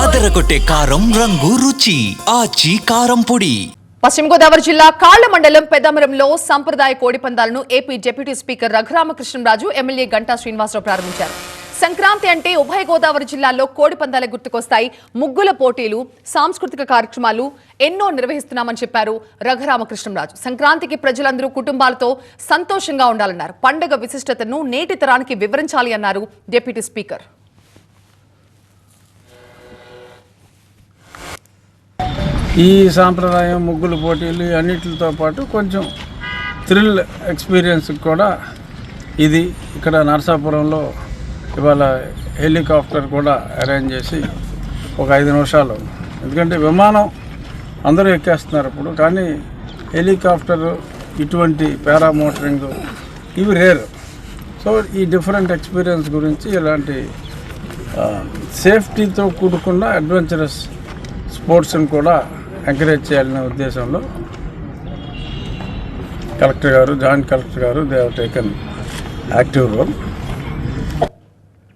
అదరగొట్టే కారం రంగు రుచి ఆచి కారం పొడి. పశ్చిమ గోదావరి జిల్లా కాళ్ళ మండలం పెద్దమరంలో సంప్రదాయ కోడి పందాలను AP deputy speaker Raghu Rama Krishna Raju MLA Ganta Srinivasa Rao ప్రారంభించారు. సంక్రాంతి అంటే ఉభయ గోదావరి జిల్లాలో కోడిపందాలే గుర్తుకొస్తాయి. ముగ్గుల పోటీలు సాంస్కృతిక కార్యక్రమాలు ఎన్నో నిర్వహిస్తున్నామని చెప్పారు రఘురామకృష్ణరాజు. సంక్రాంతికి ప్రజలందరూ కుటుంబాలతో సంతోషంగా ఉండాలన్నారు. పండుగ విశిష్టతను నేటి తరానికి వివరించాలి అన్నారు డిప్యూటీ స్పీకర్. ఈ సాంప్రదాయం ముగ్గులు పోటీలు అన్నిటితో పాటు కొంచెం థ్రిల్ ఎక్స్పీరియన్స్ కూడా ఇది. ఇక్కడ నరసాపురంలో ఇవాళ హెలికాప్టర్ కూడా అరేంజ్ చేసి ఒక ఐదు నిమిషాలు. ఎందుకంటే విమానం అందరూ ఎక్కేస్తున్నారు ఇప్పుడు కానీ హెలికాప్టర్ ఇటువంటి పారామోటరింగ్ ఇవి రేరు. సో ఈ డిఫరెంట్ ఎక్స్పీరియన్స్ గురించి ఇలాంటి సేఫ్టీతో కూడుకున్న అడ్వెంచరస్ స్పోర్ట్స్ని కూడా ఎంకరేజ్ చేయాలనే ఉద్దేశంలో కలెక్టర్ గారు జాయింట్ కలెక్టర్ గారు they have taken active role